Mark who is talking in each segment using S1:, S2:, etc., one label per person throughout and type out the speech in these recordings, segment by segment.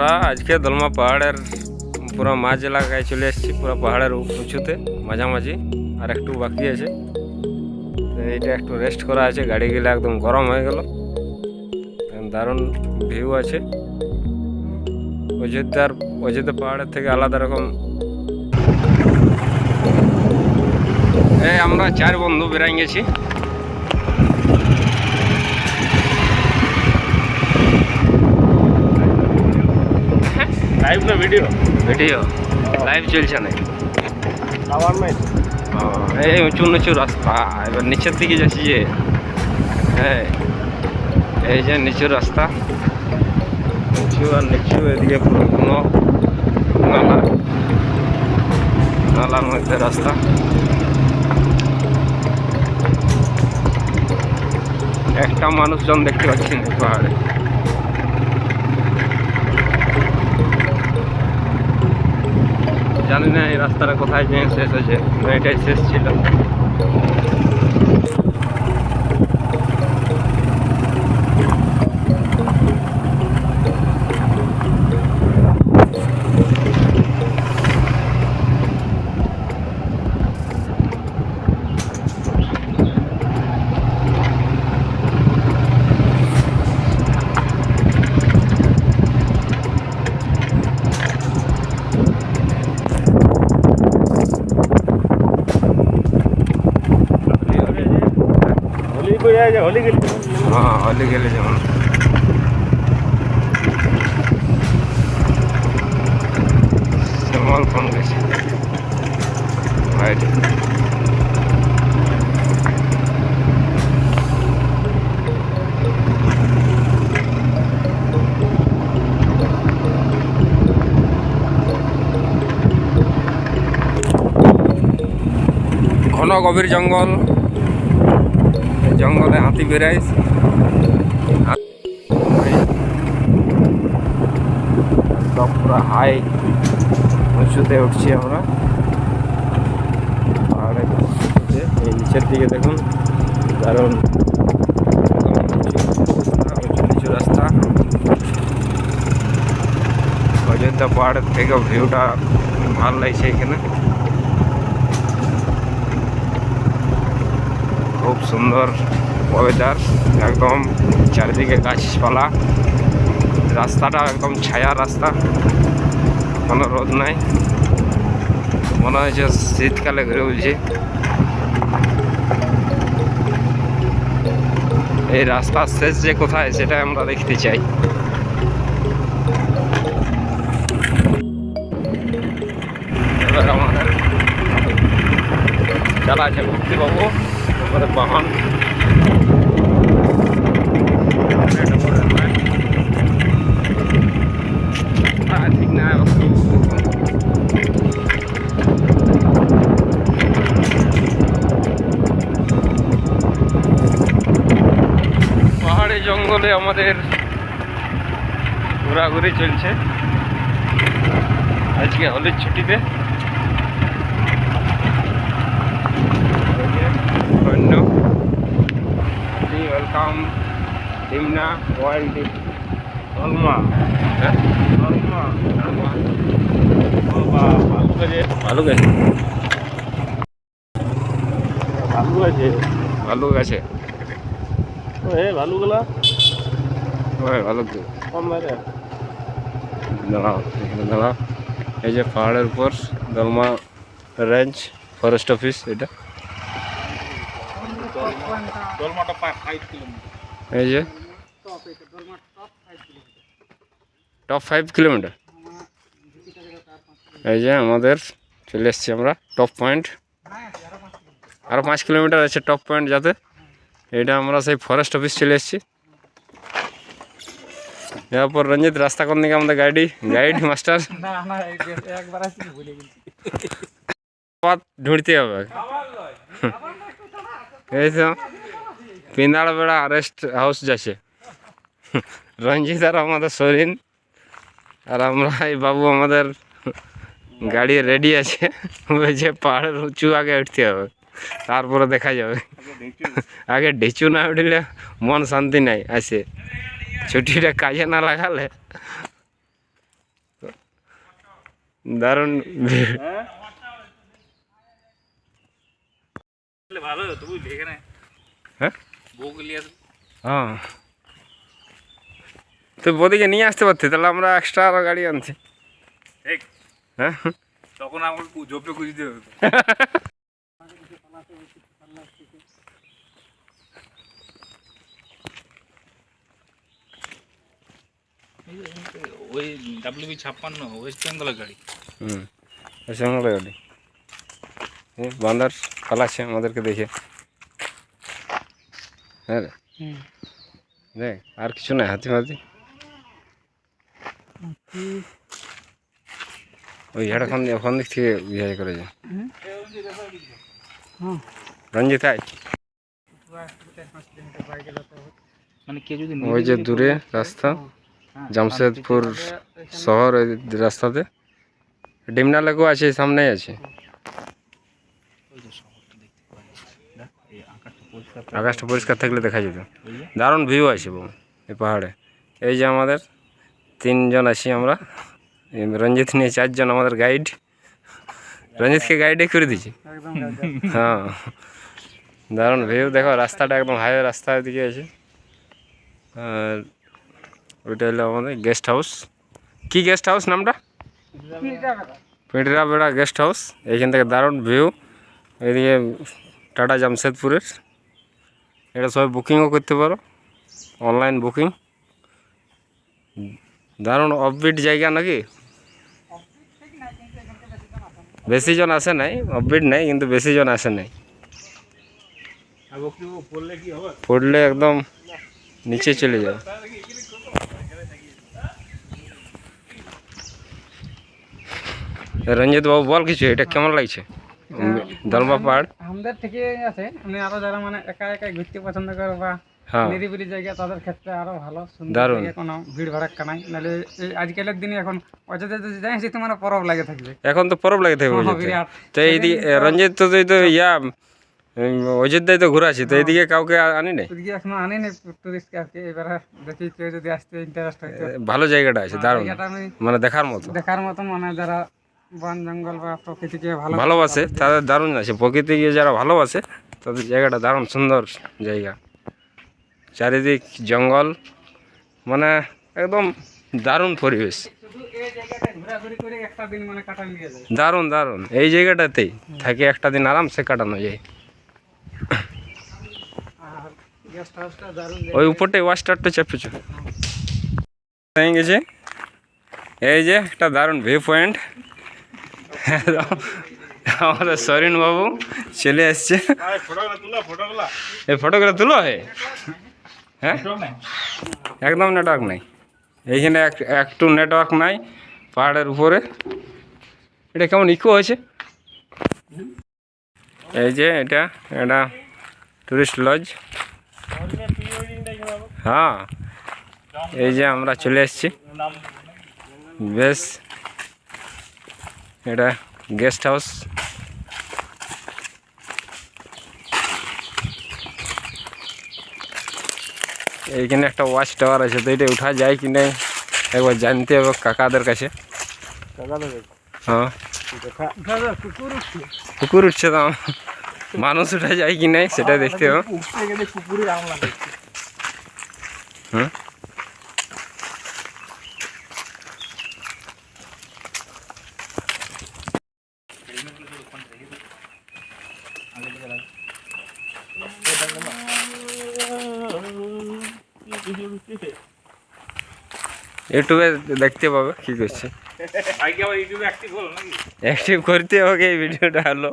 S1: আমরা আজকে দলমা পাহাড়ের পুরো মাঝ এলাকায় চলে এসেছি, পুরো পাহাড়ের উঁচুতে, মাঝামাঝি, আর একটু বাকি আছে। এইটা একটু রেস্ট করা আছে গাড়িগুলো একদম গরম হয়ে গেল। দারুণ ভিউ আছে। অযোধ্যার, অযোধ্যা পাহাড়ের থেকে আলাদা রকম। আমরা চার বন্ধু বেরাই গেছি।
S2: লাইভ না ভিডিও
S1: ভিডিও লাইভ চলছে না।
S2: আবার নাই
S1: ও, এই উঁচু নিচু রাস্তা এবার নিচের দিকে যাচ্ছি যে। হ্যাঁ এই যে নিচু রাস্তা। নিচু আর নিচু এদিকে পুরো কোনো নালা। নালার মধ্যে রাস্তা। একটা মানুষজন দেখতে পাচ্ছি না পাহাড়ে। জানি না এই রাস্তাটা কোথায় যেয়ে শেষ হয়েছে তো এটাই শেষ ছিল।
S2: যায় হলি গেলে
S1: হ্যাঁ হলি গেলে যেমন স্মল ফোন গেছে ঘন গভীর জঙ্গল। এই হাতি বেড়াইস পুরো হাই উঁচুতে উঠছি আমরা। পাহাড়ে। এই নিচের দিকে দেখুন কারণ নিচু রাস্তা। অযোধ্যা পাহাড়ের থেকে ভিউটা ভালো লাগছে এখানে। খুব সুন্দর। ওয়েদার একদম চারিদিকে গাছপালা, রাস্তাটা একদম ছায়া রাস্তা, কোনো রোদ নাই। মনে হচ্ছে শীতকালে ঘুরে উঠছে। এই রাস্তার শেষ যে কোথায় সেটা আমরা দেখতে চাই। আমাদের চালা আছে ভক্তিবাবু আমাদের বাহন। চলে আমাদের ঘোরাঘুরি চলছে। আজকে হলের ছুটিতে। অন্য। ওয়েলকাম ডিমনা ভালো
S2: কাজে
S1: ভালো গেছে
S2: ভালো
S1: আছে ভালো আছে
S2: হ্যাঁ ভালো
S1: গেলা ভালো দাঁড়া এই যে পাহাড়ের উপর দলমা রেঞ্জ ফরেস্ট অফিস এটা। এই যে। টপ ফাইভ কিলোমিটার এই যে আমাদের চলে এসছি আমরা টপ পয়েন্ট আরও পাঁচ কিলোমিটার আছে টপ পয়েন্ট যাতে। এটা আমরা সেই ফরেস্ট অফিস চলে এসেছি। এরপর রঞ্জিত রাস্তা কোন দিকে আমাদের গাইডি গাইড মাস্টার? ঢুঁড়তে হবে। এই তো পিন্দাড় বেড়া আরেস্ট হাউস যাচ্ছে। রঞ্জিত আর আমাদের সরিন আর আমরা এই বাবু আমাদের গাড়ি রেডি আছে। ওই যে পাহাড়ের উঁচু আগে উঠতে হবে। তারপরে দেখা যাবে। আগে ঢিচু। না উঠলে মন শান্তি নাই আসে ছুটিটা কাজে না লাগালে? দারুণ। ভিড়
S2: ভালো তো এখানে
S1: হ্যাঁ? হ্যাঁ। তো বদিকে নিয়ে আসতে পারতি তাহলে আমরা এক্সট্রা আরও গাড়ি আনছি।
S2: ঠিক
S1: হ্যাঁ?
S2: তখন আমাকে জপে খুঁজে দিতে হবে। ওই ডাব্লিউবি ছাপ্পান্ন ওয়েস্ট বেঙ্গলের গাড়ি
S1: হুম এসে আমাদের গাড়ি এই বান্দার পালাচ্ছে আমাদেরকে দেখে হ্যাঁ রে দেখ আর কিছু নাই হাতি মাতি ওই হেডখান ওখান দিক থেকে ইয়ে করে যায় রঞ্জিত আয়
S3: মানে কে যদি
S1: ওই যে দূরে রাস্তা জামশেদপুর শহর ওই রাস্তাতে। ডিমনা লেকও আছে সামনেই আছে। আকাশটা পরিষ্কার থাকলে দেখা যেত দারুণ ভিউ আছে বাবু এই পাহাড়ে। এই যে আমাদের তিনজন আছি আমরা। রঞ্জিত নিয়ে চারজন আমাদের গাইড রঞ্জিতকে গাইডে করে দিয়েছি। হ্যাঁ। দারুণ ভিউ দেখো রাস্তাটা একদম হাইওয়ে রাস্তা দিকে আছে। আর ওইটা হলো আমাদের গেস্ট হাউস কি গেস্ট হাউস নামটা? পিঁটরা বেড়া গেস্ট হাউস এইখান থেকে দারুণ ভিউ এদিকে টাটা জামশেদপুরের। এটা সবাই বুকিংও করতে পারো অনলাইন বুকিং দারুণ অফবিট জায়গা নাকি? বেশি জন আসে নাই অফবিট নাই কিন্তু বেশি জন আসে নাই।
S2: পড়লে
S1: পড়লে একদম নিচে চলে যায়। রঞ্জিত বাবু বল কিছু এটা কেমন লাগছে? দলমা পাহাড়
S3: আমাদের ঠিকই আছে মানে আরও যারা মানে একা একা ঘুরতে পছন্দ করে বা
S1: হ্যাঁ।
S3: নিরিবিলি জায়গা তাদের ক্ষেত্রে আরও ভালো সুন্দর। কোনো ভিড় ভাড়াক্কা নাই। নাহলে এই আজকালের দিনে এখন অযোধ্যা যাই সেটা মানে পরব লাগে থাকবে।
S1: এখন তো পরব লাগে থাকবে
S3: হ্যাঁ।
S1: তো এইদিকে রঞ্জিত তো তো ইয়া অযোধ্যায় তো ঘুরে আছি তো এইদিকে কাউকে আ- আনি নাই?
S3: ওদিকে এখনও আনিনি টুরিস্ট আর কি এবারে দেখি কেউ যদি আসতে ইন্টারেস্ট হয়
S1: ভালো জায়গাটা আছে দারুণ। মানে দেখার মতো।
S3: দেখার মতো মানে যারা বন জঙ্গল বা প্রকৃতিকে ভালো
S1: ভালোবাসে তাদের দারুণ আছে। প্রকৃতিকে যারা ভালোবাসে তাদের জায়গাটা দারুণ সুন্দর জায়গা। চারিদিক জঙ্গল মানে একদম দারুণ পরিবেশ।
S3: শুধু এই জায়গাটা ঘোরাঘুরি করে একটা দিন মানে কাটা নিয়ে যায়।
S1: দারুণ দারুণ। এই জায়গাটাতেই থাকে একটা দিন আরামসে কাটানো যায়।
S3: আর গেস্ট হাউসটা দারুণ
S1: ওই উপরটাই ওয়াস্টারটা চেপেছো? হয়ে। গেছে এই যে একটা দারুণ ভিউ পয়েন্ট আমাদের সরিন বাবু চলে
S2: ফটোগুলো
S1: এই ফটোগুলো তুলো হে। হ্যাঁ? একদম নেটওয়ার্ক নাই। এইখানে এক- একটু নেটওয়ার্ক নাই পাহাড়ের উপরে। এটা কেমন ইকো হয়েছে? এই যে এটা এটা টুরিস্ট লজ হ্যাঁ এই যে আমরা চলে এসেছি। বেশ। এটা গেস্ট হাউস এইখানে একটা ওয়াচ টাওয়ার আছে তো এটা উঠা যায় কি নাই একবার জানতে হবে কাকাদের কাছে হ্যাঁ
S3: কুকুর উঠছে
S1: কুকুর উঠছে তো মানুষ উঠা যায় কি নাই সেটা দেখতে হবে
S2: উঠতে গেলে কুকুরে আমলা দেখছে
S1: হুম ইউটিউবে দেখতে পাবে কি করছে।
S2: অ্যাক্টিভ
S1: করতে হবে এই ভিডিওটা হলো।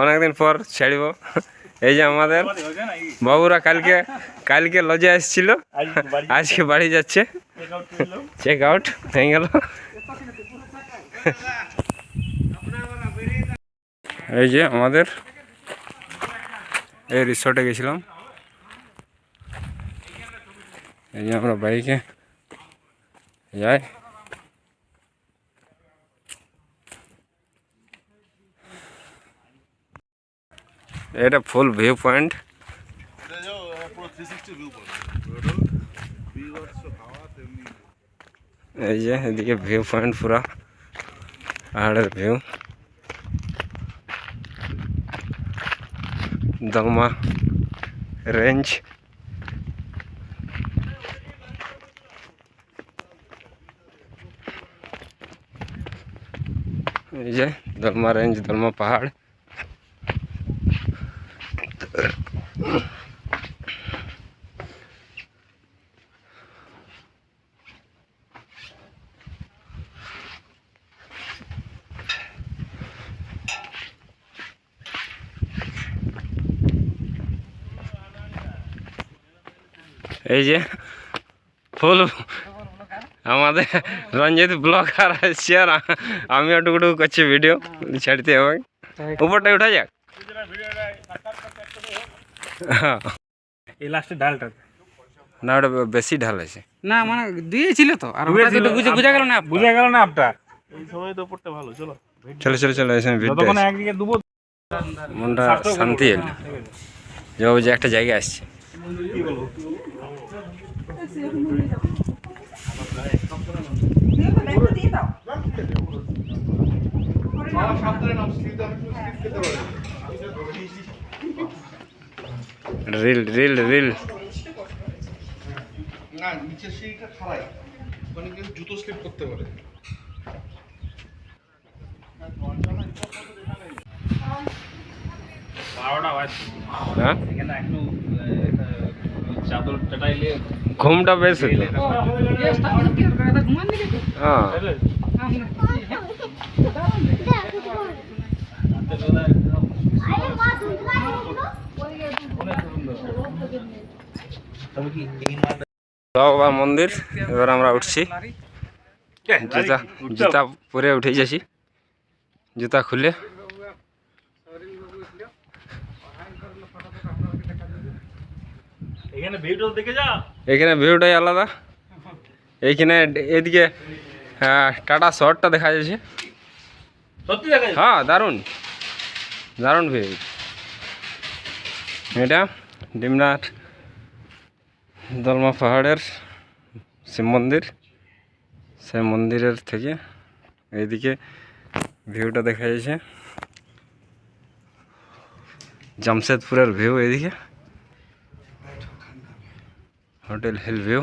S1: অনেকদিন পর ছাড়ব। এই যে আমাদের বাবুরা কালকে কালকে লজে আসছিল। আজকে বাড়ি যাচ্ছে।
S2: চেক আউট
S1: হয়ে গেল। এই যে আমাদের এই রিসর্টে গেছিলাম। এই যে আমরা বাইকে যাই এটা ফুল ভিউ পয়েন্ট এই যে এদিকে ভিউ পয়েন্ট পুরা পাহাড়ের ভিউ দলমা রেঞ্জ এই যে দলমা রেঞ্জ দলমা পাহাড়। এই যে ফুল আমাদের রঞ্জিত ব্লগার আসছে আর আ- আমি টুকুটুকু করছি ভিডিও ছাড়তে হবে। উপরটা উঠা যাক।
S2: এই লাস্টে ডালটা।
S1: না ওটা বেশি ঢাল আছে।
S3: না মানে দিয়েছিল তো। আর বুঝে বুঝা গেল না
S2: বুঝা গেল না আপটা।
S1: চলো। চলো চলো এসে ভিডিও
S2: যতক্ষণ একদিকে দুবো
S1: মনটা শান্তি এলো। যে একটা জায়গায় আসছে। রিল রিল রিল
S4: না নিচের সিঁড়িটা খাড়াই। ওখানে কিন্তু জুতো স্লিপ করতে পারে।
S1: হ্যাঁ? ঘুমটা বেশ হ্যাঁ। বাবা মন্দির এবার আমরা উঠছি। জুতা জুতা পরে উঠে যাচ্ছি জুতা খুলে।
S2: এখানে
S1: ভিউটাই আলাদা। এইখানে এদিকে হ্যাঁ, টাটা শহরটা দেখা যাচ্ছে।
S2: সত্যি দেখা
S1: হ্যাঁ দারুণ। দারুণ ভিউ এটা ডিমনাথ দলমা পাহাড়ের শিব মন্দির। সেই মন্দিরের থেকে এইদিকে ভিউটা দেখা যাচ্ছে। জামশেদপুরের ভিউ এইদিকে। হোটেল হিল ভিউ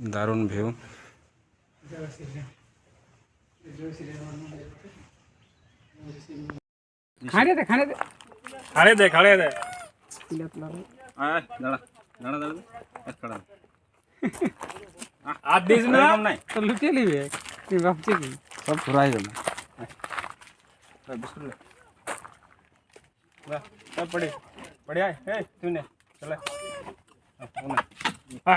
S1: দারুণ ভিউ
S3: খানে দে খানে দে
S2: খাড়ে দে খাড়ে দে
S1: দাঁড়া দাঁড়া দাঁড়া এক খাড়া
S2: আর দিস না
S1: নাই
S3: তো লুকিয়ে নিবে তুই ভাবছি কি
S1: সব পুরাই গেল
S2: सब पड़े बढ़िया है ए तूने चला
S1: পুরা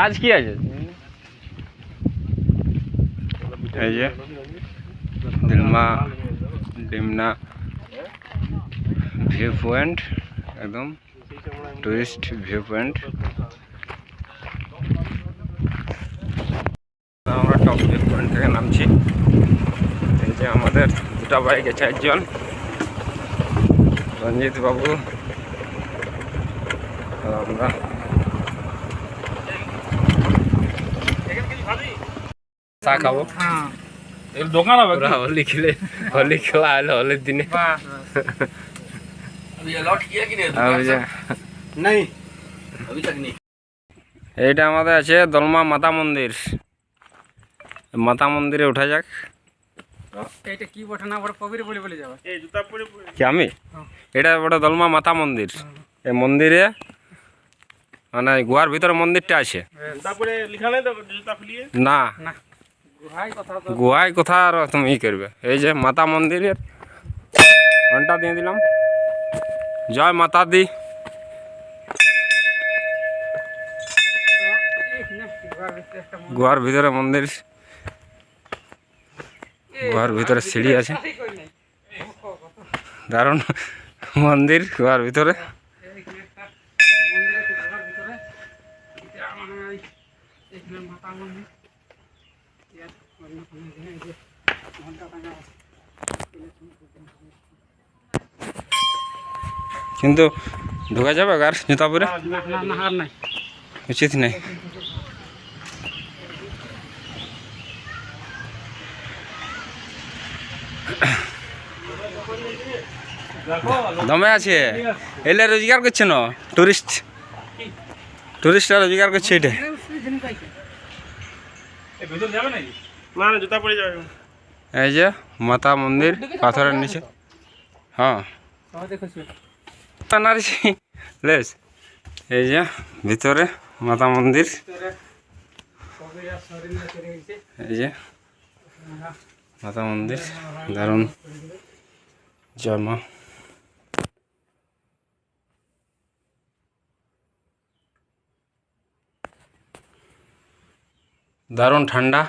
S1: চার্জ কি আছে? এই যে দিলমা ডিমনা ভিউ পয়েন্ট একদম টুরিস্ট ভিউ পয়েন্ট আমরা টপ ভিউ পয়েন্ট থেকে নামছি। এই যে আমাদের দুটা বাইকে, চারজন। রঞ্জিত বাবু আমরা। চা খাব
S3: হ্যাঁ।
S1: দোকান হবে খেলে খেলা দিনে। এইটা আমাদের আছে দলমা মাতা মন্দির। মাতা মন্দিরে উঠা যাক। আমি? এটা বড় দলমা মাতা মন্দির। এই মন্দিরে মানে গুহার ভিতরে মন্দিরটা আছে। না।
S3: না।
S1: গুহায় কোথা আর তুমি ই করবে। এই যে মাতা মন্দিরের ঘণ্টা দিয়ে দিলাম। জয় মাতা দি
S3: গুহার ভিতরে মন্দির।
S1: গুহার ভিতরে মন্দির সিঁড়ি আছে। দারুণ মন্দির গুহার ভিতরে।
S3: এইখানে একটা মন্দির আছে গুহার ভিতরে এটা মানে ওই- এইখানে মাতা মন্দির ইয়ার অন্য কোনো এখানে এই যে ঘণ্টা টাঙা আছে
S1: কিন্তু ঢোকা যাবে আর জুতা পরে উচিত নেই। দমে আছে। এলে রোজগার করছে না টুরিস্ট। টুরিস্টরা রোজগার করছে এটা।
S2: জুতা পরে যাবে।
S1: এই যে মাতা মন্দির, পাথরের নিচে। হ্যাঁ। এই যে ভিতরে মাতা মন্দির। এই যে মাতা মন্দির, দারুণ। জয় মা। দারুণ ঠান্ডা।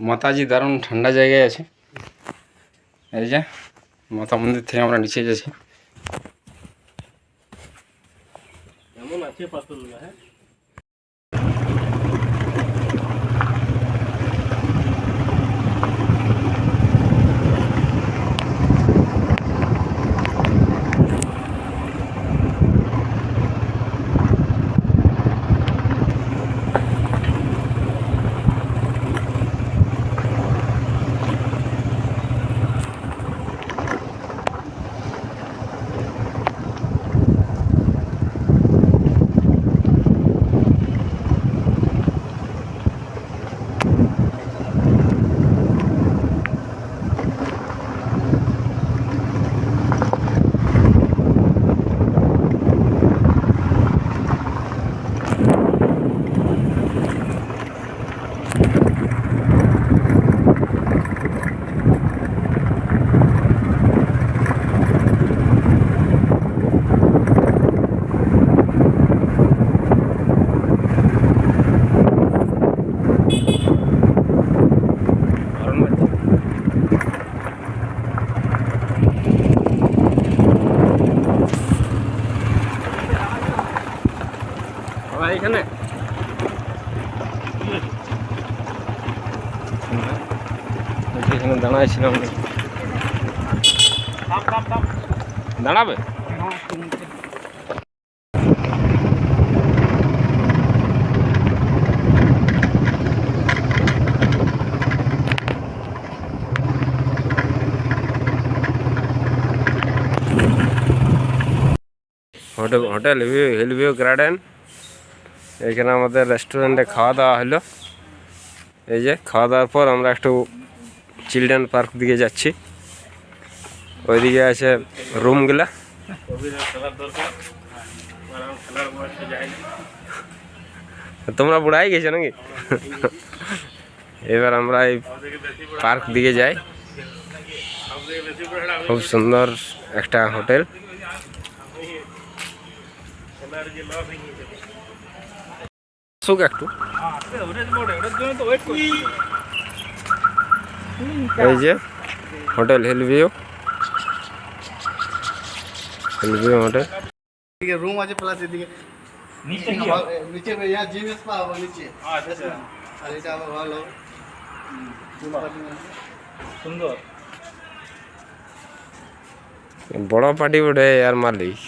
S1: মাতাজি দারুণ ঠান্ডা জায়গায় আছে। এই যে, মাতা মন্দির থেকে আমরা নিচে যাচ্ছি
S2: কেমন আছে পাতল হ্যাঁ?
S1: বাবা, এইখানে বলছি, এখানে দাঁড়াইছিলাম
S2: থাম থাম থাম
S1: দাঁড়াবে
S3: হ্যাঁ শুনতে
S1: hotel hotel view hill view garden এখানে আমাদের রেস্টুরেন্টে খাওয়া দাওয়া হলো। এই যে খাওয়া দাওয়ার পর আমরা একটু চিলড্রেন পার্ক দিকে যাচ্ছি। ওইদিকে আছে রুমগুলা
S2: কবিরা খেলার দরকার কারণ খেলার বয়সে যায়নি
S1: তোমরা বুড়াই গেছো নাকি? এবার আমরা এই
S2: সবথেকে বেশি বড়
S1: পার্ক দিকে যাই।
S2: সবথেকে বেশি বড় আমি
S1: খুব সুন্দর একটা হোটেল।
S2: হয়ে
S1: সুখ একটু।
S2: হ্যাঁ
S1: এই যে hotel hill view view
S4: hotel room আছে প্লাস এদিকে।
S2: নিচে কি
S4: আবার, এ, নিচে ইয়া জিম স্পা হবে নিচে।
S2: আচ্ছা
S4: আর এটা ভালো।
S2: সুন্দর।
S1: বড় পার্টি বটে আর মালিক।